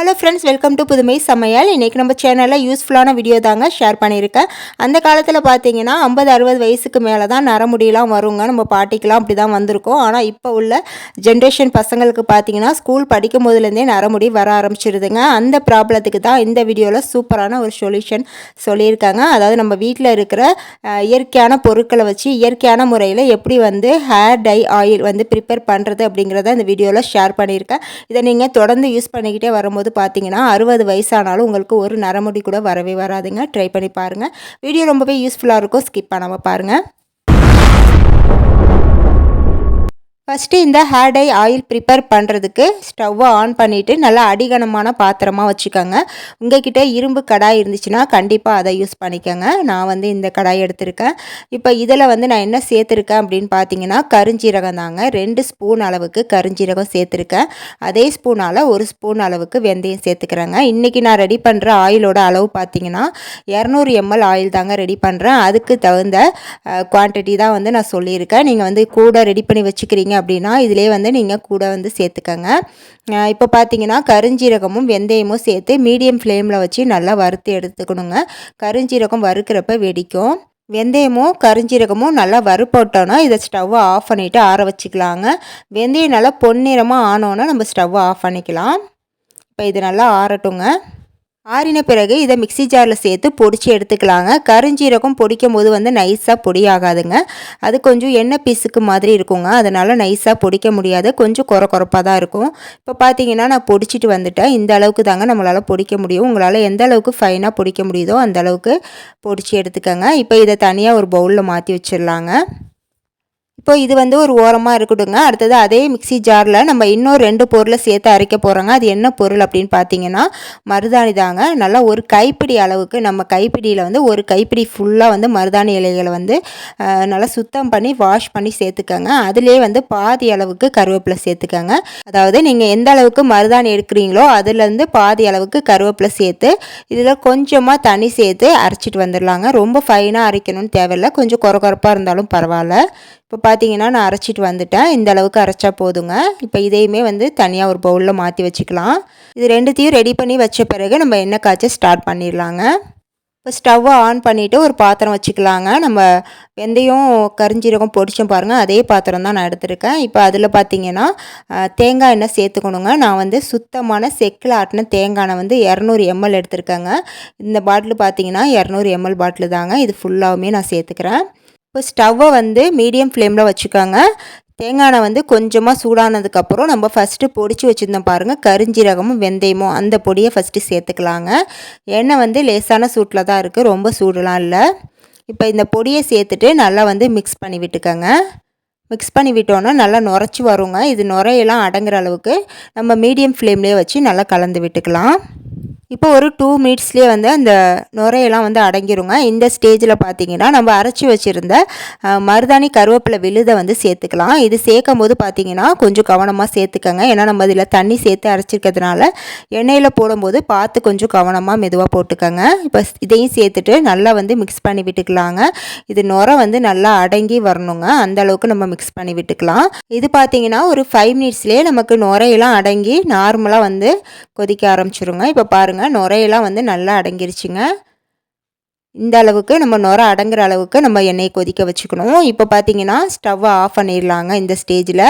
Hello friends welcome to புதுமை சமையல் இன்றைக்கி நம்ம சேனலில் யூஸ்ஃபுல்லான வீடியோ தாங்க ஷேர் பண்ணியிருக்கேன். அந்த காலத்தில் பார்த்தீங்கன்னா ஐம்பது அறுபது வயசுக்கு மேலே தான் நரமுடியெலாம் வருங்க. நம்ம பாட்டிக்கெலாம் அப்படி தான் வந்திருக்கோம். ஆனால் இப்போ உள்ள ஜென்ரேஷன் பசங்களுக்கு பார்த்தீங்கன்னா ஸ்கூல் படிக்கும் போதுலேருந்தே நரமுடி வர ஆரம்பிச்சிருதுங்க. அந்த ப்ராப்ளத்துக்கு தான் இந்த வீடியோவில் சூப்பரான ஒரு சொல்யூஷன் சொல்லியிருக்காங்க. அதாவது நம்ம வீட்டில் இருக்கிற இயற்கையான பொருட்களை வச்சு இயற்கையான முறையில் எப்படி வந்து ஹேர் டை ஆயில் வந்து ப்ரிப்பேர் பண்ணுறது அப்படிங்கிறத இந்த வீடியோவில் ஷேர் பண்ணியிருக்கேன். இதை நீங்கள் தொடர்ந்து யூஸ் பண்ணிக்கிட்டே வரும்போது பார்த்தீங்கன்னா அறுபது வயசானாலும் உங்களுக்கு ஒரு நரமுடி கூட வரவே வராதுங்க. ட்ரை பண்ணி பாருங்கள் வீடியோ ரொம்பவே யூஸ்ஃபுல்லாக இருக்கும். ஸ்கிப் பண்ணாமல் பாருங்கள் ஃபஸ்ட்டு இந்த ஹேர் டை ஆயில் ப்ரிப்பேர் பண்ணுறதுக்கு ஸ்டவ்வை ஆன் பண்ணிவிட்டு நல்லா அடிகனமான பாத்திரமாக வச்சுக்கோங்க. கிட்டே இரும்பு கடாய் இருந்துச்சுன்னா கண்டிப்பாக அதை யூஸ் பண்ணிக்கோங்க. நான் வந்து இந்த கடாய் எடுத்திருக்கேன். இப்போ இதில் வந்து நான் என்ன சேர்த்துருக்கேன் அப்படின்னு பார்த்தீங்கன்னா கருஞ்சீரகம் தாங்க. ரெண்டு ஸ்பூன் அளவுக்கு கருஞ்சீரகம் சேர்த்துருக்கேன். அதே ஸ்பூனால் ஒரு ஸ்பூன் அளவுக்கு வெந்தயம் சேர்த்துக்கிறேங்க. இன்றைக்கி நான் ரெடி பண்ணுற ஆயிலோட அளவு பார்த்தீங்கன்னா இரநூறு எம்எல் ஆயில் தாங்க ரெடி பண்ணுறேன் அதுக்கு தகுந்த குவான்டிட்டி தான் வந்து நான் சொல்லியிருக்கேன். நீங்கள் வந்து கூட ரெடி பண்ணி வச்சுக்கிறீங்க அப்படின்னா இதிலே வந்து நீங்கள் கூட வந்து சேர்த்துக்கங்க. இப்போ பார்த்தீங்கன்னா கருஞ்சீரகமும் வெந்தயமும் சேர்த்து மீடியம் ஃப்ளேமில் வச்சு நல்லா வறுத்து எடுத்துக்கணுங்க. கருஞ்சீரகம் வறுக்கிறப்ப வெடிக்கும். வெந்தயமும் கருஞ்சீரகமும் நல்லா வறுப்போட்டோன்னா இதை ஸ்டவ்வை ஆஃப் பண்ணிவிட்டு ஆற வச்சுக்கலாங்க. வெந்தயம் நல்லா பொன்னிறமாக ஆனோன்னா நம்ம ஸ்டவ்வை ஆஃப் பண்ணிக்கலாம். இப்போ இது நல்லா ஆறட்டுங்க. ஆறின பிறகு இதை மிக்ஸி ஜாரில் சேர்த்து பொடிச்சு எடுத்துக்கலாங்க. கருஞ்சீரகம் பொடிக்கும் போது வந்து நைஸாக பொடி ஆகாதுங்க அது கொஞ்சம் எண்ணெய் பீஸுக்கு மாதிரி இருக்குங்க. அதனால் நைஸாக பொடிக்க முடியாது. கொஞ்சம் குற குறப்பாக தான் இருக்கும். இப்போ பார்த்தீங்கன்னா நான் பொடிச்சிட்டு வந்துட்டேன். இந்த அளவுக்கு தாங்க நம்மளால் பொடிக்க முடியும். உங்களால் எந்த அளவுக்கு ஃபைனாக பொடிக்க முடியுதோ அந்த அளவுக்கு பொடிச்சு எடுத்துக்கோங்க. இப்போ இதை தனியாக ஒரு பவுலில் மாற்றி வச்சிடலாங்க. இப்போ இது வந்து ஒரு ஓரமாக இருக்கட்டுங்க அடுத்தது அதே மிக்ஸி ஜாரில் நம்ம இன்னும் ரெண்டு பொருளை சேர்த்து அரைக்க போகிறோங்க அது என்ன பொருள் அப்படின்னு பார்த்தீங்கன்னா மருதாணி தாங்க. நல்லா ஒரு கைப்பிடி அளவுக்கு நம்ம கைப்பிடியில் வந்து ஒரு கைப்பிடி ஃபுல்லாக வந்து மருதாணி இலைகளை வந்து நல்லா சுத்தம் பண்ணி வாஷ் பண்ணி சேர்த்துக்கோங்க. அதிலே வந்து பாதி அளவுக்கு கருவேப்பிலை சேர்த்துக்கோங்க. அதாவது நீங்கள் எந்த அளவுக்கு மருதாணி எடுக்கிறீங்களோ அதுலேருந்து பாதி அளவுக்கு கருவேப்பிலை சேர்த்து இதில் கொஞ்சமாக தண்ணி சேர்த்து அரைச்சிட்டு வந்துடலாங்க ரொம்ப ஃபைனாக அரைக்கணும்னு தேவையில்லை. கொஞ்சம் குறை குறைப்பாக இருந்தாலும் பரவாயில்ல. இப்போ பார்த்தீங்கன்னா நான் அரைச்சிட்டு வந்துட்டேன். இந்த அளவுக்கு அரைச்சா போதுங்க. இப்போ இதையுமே வந்து தனியாக ஒரு பவுலில் மாற்றி வச்சுக்கலாம். இது ரெண்டுத்தையும் ரெடி பண்ணி வச்ச பிறகு நம்ம எண்ணெய் காய்ச்ச ஸ்டார்ட் பண்ணிடலாங்க. இப்போ ஸ்டவ்வை ஆன் பண்ணிவிட்டு ஒரு பாத்திரம் வச்சுக்கலாங்க. நம்ம வெந்தயம் கரிஞ்சீரகம் பொடிச்சோம் பாருங்கள் அதே பாத்திரம் தான் நான் எடுத்திருக்கேன். இப்போ அதில் பார்த்தீங்கன்னா தேங்காய் எண்ணெய் சேர்த்துக்கணுங்க. நான் வந்து சுத்தமான செக்கில் ஆட்டின தேங்காய் எண்ணெய் வந்து இரநூறு எம்எல் எடுத்திருக்கேங்க. இந்த பாட்டில் பார்த்தீங்கன்னா இரநூறு எம்எல் பாட்டில் தாங்க. இது ஃபுல்லாகவுமே நான் சேர்த்துக்கிறேன். இப்போ ஸ்டவ்வை வந்து மீடியம் ஃப்ளேமில் வச்சுக்கோங்க. தேங்காய் எண்ணெய் வந்து கொஞ்சமாக சூடானதுக்கப்புறம் நம்ம ஃபஸ்ட்டு பொடிச்சு வச்சுருந்தோம் பாருங்கள் கருஞ்சீரகமும் வெந்தயமும் அந்த பொடியை ஃபஸ்ட்டு சேர்த்துக்கலாங்க. எண்ணெய் வந்து லேசான சூட்டில் தான் இருக்குது ரொம்ப சூடெலாம் இல்லை. இப்போ இந்த பொடியை சேர்த்துட்டு நல்லா வந்து மிக்ஸ் பண்ணி விட்டுக்கோங்க. மிக்ஸ் பண்ணி விட்டோன்னா நல்லா நுரைச்சி வருங்க. இது நுரையெல்லாம் அடங்குற அளவுக்கு நம்ம மீடியம் ஃப்ளேம்லேயே வச்சு நல்லா கலந்து விட்டுக்கலாம். இப்போ ஒரு டூ மினிட்ஸ்லேயே வந்து அந்த நுரையெல்லாம் வந்து அடங்கிருங்க. இந்த ஸ்டேஜில் பார்த்தீங்கன்னா நம்ம அரைச்சி வச்சுருந்த மருதாணி கருவேப்பிலை விழுதை வந்து சேர்த்துக்கலாம். இது சேர்க்கும் போது பார்த்தீங்கன்னா கொஞ்சம் கவனமாக சேர்த்துக்கோங்க. ஏன்னா நம்ம இதில் தண்ணி சேர்த்து அரைச்சிருக்கிறதுனால எண்ணெயில் போடும்போது பார்த்து கொஞ்சம் கவனமாக மெதுவாக போட்டுக்கோங்க. இப்போ இதையும் சேர்த்துட்டு நல்லா வந்து மிக்ஸ் பண்ணி விட்டுக்கலாங்க. இது நுரை வந்து நல்லா அடங்கி வரணுங்க. அந்த அளவுக்கு நம்ம மிக்ஸ் பண்ணி விட்டுக்கலாம். இது பார்த்தீங்கன்னா ஒரு ஃபைவ் மினிட்ஸ்லேயே நமக்கு நுரையெல்லாம் அடங்கி நார்மலாக வந்து கொதிக்க ஆரம்பிச்சிருங்க. இப்போ பாருங்கள் நுரையெல்லாம் வந்து நல்லா அடங்கிருச்சுங்க. இந்த அளவுக்கு நம்ம நுரை அடங்குற அளவுக்கு நம்ம எண்ணெயை கொதிக்க வச்சுக்கணும். இப்போ பார்த்தீங்கன்னா ஸ்டவ்வை ஆஃப் பண்ணிடலாங்க இந்த ஸ்டேஜில்.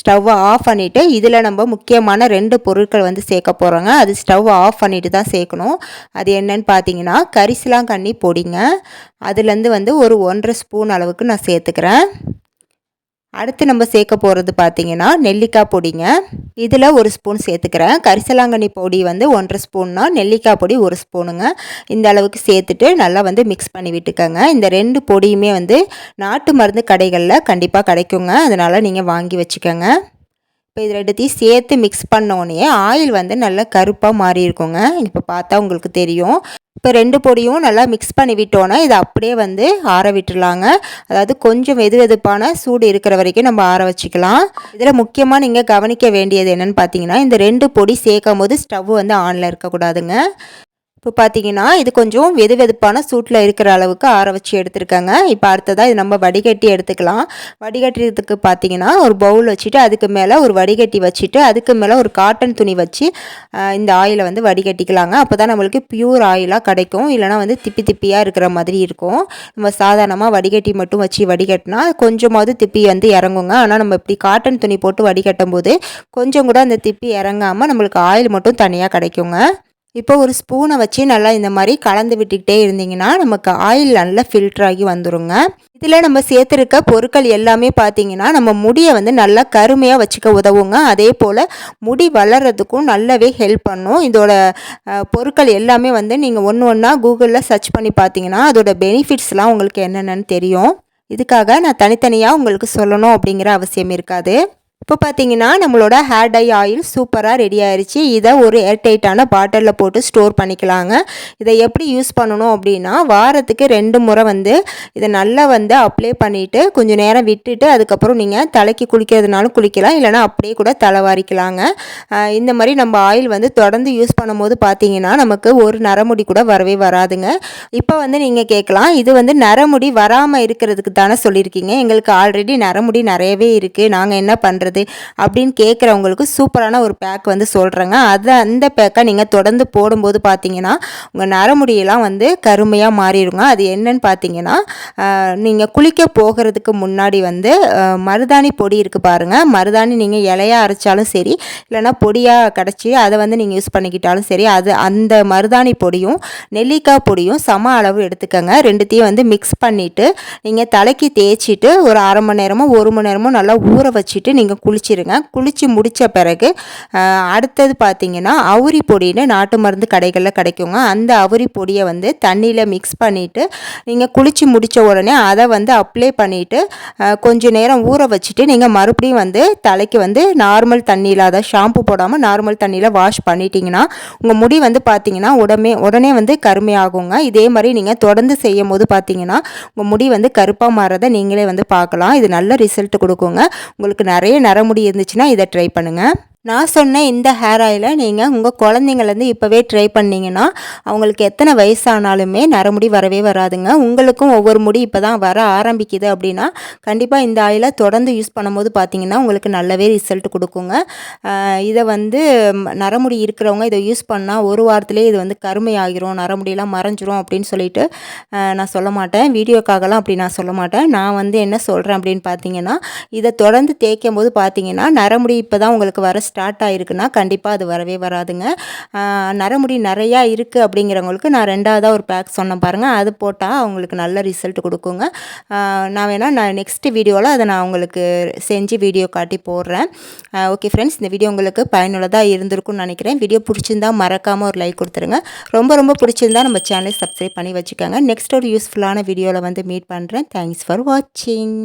ஸ்டவ்வை ஆஃப் பண்ணிவிட்டு இதில் நம்ம முக்கியமான ரெண்டு பொருட்கள் வந்து சேர்க்க போகிறோங்க அது ஸ்டவ் ஆஃப் பண்ணிவிட்டு தான் சேர்க்கணும். அது என்னன்னு பார்த்தீங்கன்னா கரிசலாங்கண்ணி பொடிங்க. அதுலேருந்து வந்து ஒரு ஒன்றரை ஸ்பூன் அளவுக்கு நான் சேர்த்துக்கிறேன். அடுத்து நம்ம சேர்க்க போகிறது பார்த்தீங்கன்னா நெல்லிக்காய் பொடிங்க. இதில் ஒரு ஸ்பூன் சேர்த்துக்கிறேன். கரிசலாங்கண்ணி பொடி வந்து ஒன்றரை ஸ்பூன்னா நெல்லிக்காய் பொடி ஒரு ஸ்பூனுங்க. இந்த அளவுக்கு சேர்த்துட்டு நல்லா வந்து மிக்ஸ் பண்ணி விட்டுக்கோங்க. இந்த ரெண்டு பொடியுமே வந்து நாட்டு மருந்து கடைகளில் கண்டிப்பாக கிடைக்குங்க. அதனால் நீங்கள் வாங்கி வச்சுக்கோங்க. இப்போ இது ரெண்டுத்தையும் சேர்த்து மிக்ஸ் பண்ணோடனே ஆயில் வந்து நல்லா கருப்பாக மாறி இருக்குங்க இப்போ பார்த்தா உங்களுக்கு தெரியும். இப்போ ரெண்டு பொடியும் நல்லா மிக்ஸ் பண்ணி விட்டோன்னா இதை அப்படியே வந்து ஆற விட்டுடலாங்க அதாவது கொஞ்சம் வெது வெதுப்பான சூடு இருக்கிற வரைக்கும் நம்ம ஆற வச்சுக்கலாம். இதில் முக்கியமாக நீங்கள் கவனிக்க வேண்டியது என்னென்னு பார்த்தீங்கன்னா இந்த ரெண்டு பொடி சேர்க்கும் போது ஸ்டவ் வந்து ஆனில் இருக்கக்கூடாதுங்க. இப்போ பார்த்தீங்கன்னா இது கொஞ்சம் வெது வெதுப்பான சூட்டில் இருக்கிற அளவுக்கு ஆற வச்சு எடுத்துருக்காங்க. இப்போ அடுத்ததாக இது நம்ம வடிகட்டி எடுத்துக்கலாம். வடிகட்டுறதுக்கு பார்த்தீங்கன்னா ஒரு பவுல் வச்சுட்டு அதுக்கு மேலே ஒரு வடிகட்டி வச்சுட்டு அதுக்கு மேலே ஒரு காட்டன் துணி வச்சு இந்த ஆயிலை வந்து வடிகட்டிக்கலாங்க. அப்போ தான் நம்மளுக்கு பியூர் ஆயிலாக கிடைக்கும். இல்லைனா வந்து திப்பி திப்பியாக இருக்கிற மாதிரி இருக்கும். நம்ம சாதாரணமாக வடிகட்டி மட்டும் வச்சு வடிகட்டினா கொஞ்சமாவது திப்பி வந்து இறங்குங்க. ஆனால் நம்ம இப்படி காட்டன் துணி போட்டு வடிகட்டும் போது கொஞ்சம் கூட அந்த திப்பி இறங்காமல் நம்மளுக்கு ஆயில் மட்டும் தனியாக கிடைக்குங்க. இப்போ ஒரு ஸ்பூனை வச்சு நல்லா இந்த மாதிரி கலந்து விட்டுக்கிட்டே இருந்தீங்கன்னா நமக்கு ஆயில் நல்லா ஃபில்டர் ஆகி வந்துடுங்க இதில் நம்ம சேர்த்துருக்க பொருட்கள் எல்லாமே பார்த்தீங்கன்னா நம்ம முடியை வந்து நல்லா கருமையாக வச்சுக்க உதவுங்க. அதே போல் முடி வளர்கிறதுக்கும் நல்லாவே ஹெல்ப் பண்ணும். இதோட பொருட்கள் எல்லாமே வந்து நீங்கள் ஒன்று ஒன்றா கூகுளில் சர்ச் பண்ணி பார்த்தீங்கன்னா அதோட பெனிஃபிட்ஸ்லாம் உங்களுக்கு என்னென்னு தெரியும். இதுக்காக நான் தனித்தனியாக உங்களுக்கு சொல்லணும் அப்படிங்கிற அவசியம் இருக்காது. இப்போ பார்த்தீங்கன்னா நம்மளோட ஹேர் டை ஆயில் சூப்பராக ரெடி ஆயிடுச்சு இதை ஒரு ஏர்டைட்டான பாட்டிலில் போட்டு ஸ்டோர் பண்ணிக்கலாங்க. இதை எப்படி யூஸ் பண்ணணும் அப்படின்னா வாரத்துக்கு ரெண்டு முறை வந்து இதை நல்லா வந்து அப்ளை பண்ணிவிட்டு கொஞ்சம் நேரம் விட்டுட்டு அதுக்கப்புறம் நீங்கள் தலைக்கு குளிக்கிறதுனாலும் குளிக்கலாம் இல்லைனா அப்படியே கூட தலைவாரிக்கலாங்க. இந்த மாதிரி நம்ம ஆயில் வந்து தொடர்ந்து யூஸ் பண்ணும்போது பார்த்தீங்கன்னா நமக்கு ஒரு நரமுடி கூட வரவே வராதுங்க. இப்போ வந்து நீங்கள் கேட்கலாம் இது வந்து நரமுடி வராமல் இருக்கிறதுக்கு தானே சொல்லியிருக்கீங்க. எங்களுக்கு ஆல்ரெடி நரமுடி நிறையவே இருக்குது நாங்கள் என்ன பண்ணுறது பண்ணுறது அப்படின்னு கேட்குறவங்களுக்கு சூப்பரான ஒரு பேக் வந்து சொல்கிறேங்க அதை அந்த பேக்கை நீங்கள் தொடர்ந்து போடும்போது பார்த்தீங்கன்னா உங்கள் நரமுடியெல்லாம் வந்து கருமையாக மாறிடுங்க. அது என்னன்னு பார்த்தீங்கன்னா நீங்கள் குளிக்க போகிறதுக்கு முன்னாடி வந்து மருதாணி பொடி இருக்குது பாருங்கள் மருதாணி நீங்கள் இலையாக அரைச்சாலும் சரி இல்லைனா பொடியாக கிடச்சி அதை வந்து நீங்கள் யூஸ் பண்ணிக்கிட்டாலும் சரி அது அந்த மருதாணி பொடியும் நெல்லிக்காய் பொடியும் சம அளவு எடுத்துக்கோங்க. ரெண்டுத்தையும் வந்து மிக்ஸ் பண்ணிவிட்டு நீங்கள் தலைக்கு தேய்ச்சிட்டு ஒரு அரை மணி நேரமோ ஒரு மணி நேரமோ நல்லா ஊற வச்சுட்டு நீங்கள் குளிச்சிருங்க. குளித்து முடித்த பிறகு அடுத்தது பார்த்திங்கன்னா அவுரி பொடின்னு நாட்டு மருந்து கடைகளில் கிடைக்குங்க. அந்த அவுரி பொடியை வந்து தண்ணியில் மிக்ஸ் பண்ணிவிட்டு நீங்கள் குளித்து முடித்த உடனே அதை வந்து அப்ளை பண்ணிவிட்டு கொஞ்சம் நேரம் ஊற வச்சுட்டு நீங்கள் மறுபடியும் வந்து தலைக்கு வந்து நார்மல் தண்ணியில் அதை ஷாம்பு போடாமல் நார்மல் தண்ணியில் வாஷ் பண்ணிட்டீங்கன்னா உங்கள் முடி வந்து பார்த்திங்கன்னா உடனே உடனே வந்து கருமையாகுங்க. இதே மாதிரி நீங்கள் தொடர்ந்து செய்யும் போது பார்த்தீங்கன்னா உங்கள் முடி வந்து கருப்பாக மாறதை நீங்களே வந்து பார்க்கலாம் இது நல்ல ரிசல்ட் கொடுக்குங்க. உங்களுக்கு நிறைய நரமுடி இருந்துச்சுன்னா இதை ட்ரை பண்ணுங்கள் நான் சொன்ன இந்த ஹேர் ஆயிலை நீங்கள் உங்கள் குழந்தைங்கள்லேருந்து இப்போவே ட்ரை பண்ணிங்கன்னா அவங்களுக்கு எத்தனை வயசானாலுமே நரமுடி வரவே வராதுங்க. உங்களுக்கும் ஒவ்வொரு முடி இப்போ தான் வர ஆரம்பிக்குது அப்படின்னா கண்டிப்பாக இந்த ஆயிலை தொடர்ந்து யூஸ் பண்ணும்போது பார்த்தீங்கன்னா உங்களுக்கு நல்லாவே ரிசல்ட் கொடுக்குங்க. இதை வந்து நரமுடி இருக்கிறவங்க இதை யூஸ் பண்ணால் ஒரு வாரத்திலே இது வந்து கருமை ஆகிரும் நரமுடியெல்லாம் மறைஞ்சிரும் அப்படின்னு சொல்லிட்டு நான் சொல்ல மாட்டேன். வீடியோக்காகலாம் அப்படி நான் சொல்ல மாட்டேன். நான் வந்து என்ன சொல்கிறேன் அப்படின்னு பார்த்தீங்கன்னா இதை தொடர்ந்து தேய்க்கும் போது பார்த்தீங்கன்னா நரமுடி இப்போ தான் உங்களுக்கு வர ஸ்டார்ட் ஆகிருக்குன்னா கண்டிப்பாக அது வரவே வராதுங்க. நரமுடி நிறையா இருக்குது அப்படிங்கிறவங்களுக்கு நான் ரெண்டாவதாக ஒரு பேக் சொன்னேன் பாருங்கள் அது போட்டால் அவங்களுக்கு நல்ல ரிசல்ட் கொடுக்குங்க. நான் வேணால் நான் நெக்ஸ்ட் வீடியோவில் அதை நான் உங்களுக்கு செஞ்சு வீடியோ காட்டி போடுறேன். ஓகே ஃப்ரெண்ட்ஸ் இந்த வீடியோ உங்களுக்கு பயனுள்ளதாக இருந்திருக்கும்னு நினைக்கிறேன். வீடியோ பிடிச்சிருந்தா மறக்காமல் ஒரு லைக் கொடுத்துருங்க. ரொம்ப ரொம்ப பிடிச்சிருந்தா நம்ம சேனலை சப்ஸ்கிரைப் பண்ணி வச்சுக்கோங்க. நெக்ஸ்ட் ஒரு யூஸ்ஃபுல்லான வீடியோவில் வந்து மீட் பண்ணுறேன் தேங்க்ஸ் ஃபார் வாட்சிங்